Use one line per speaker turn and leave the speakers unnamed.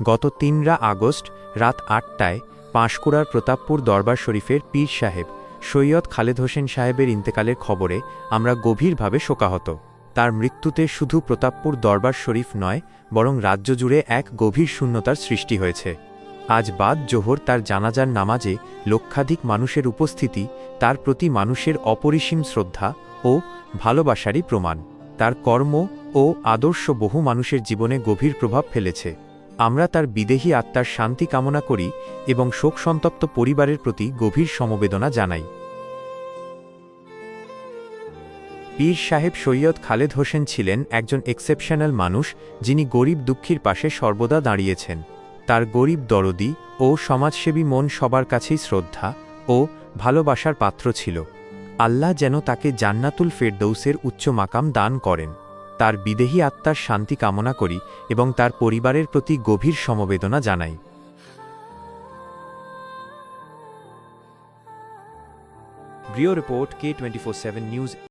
গত তিনরা আগস্ট রাত আটটায় পাঁশকুড়ার প্রতাপপুর দরবার শরীফের পীর সাহেব সৈয়দ খালেদ হোসেন সাহেবের ইন্তেকালের খবরে আমরা গভীরভাবে শোকাহত। তার মৃত্যুতে শুধু প্রতাপপুর দরবার শরীফ নয়, বরং রাজ্য জুড়ে এক গভীর শূন্যতার সৃষ্টি হয়েছে। আজ বাদ জোহর তার জানাজার নামাজে লক্ষাধিক মানুষের উপস্থিতি, তার প্রতি মানুষের অপরিসীম শ্রদ্ধা ও ভালোবাসারই প্রমাণ। তার কর্ম ও আদর্শ বহু মানুষের জীবনে গভীর প্রভাব ফেলেছে। আমরা তার বিদেহী আত্মার শান্তি কামনা করি এবং শোকসন্তপ্ত পরিবারের প্রতি গভীর সমবেদনা জানাই। পীর সাহেব সৈয়দ খালেদ হোসেন ছিলেন একজন এক্সেপশনাল মানুষ যিনি গরিব দুঃখীর পাশে সর্বদা দাঁড়িয়েছেন। তার গরিব দরদি ও সমাজসেবী মন সবার কাছেই শ্রদ্ধা ও ভালোবাসার পাত্র ছিল। আল্লাহ যেন তাকে জান্নাতুল ফেরদৌসের উচ্চ মাকাম দান করেন। তার বিদেহী আত্মার শান্তি কামনা করি এবং তার পরিবারের প্রতি গভীর সমবেদনা জানাই। Bureau report, K twenty four seven news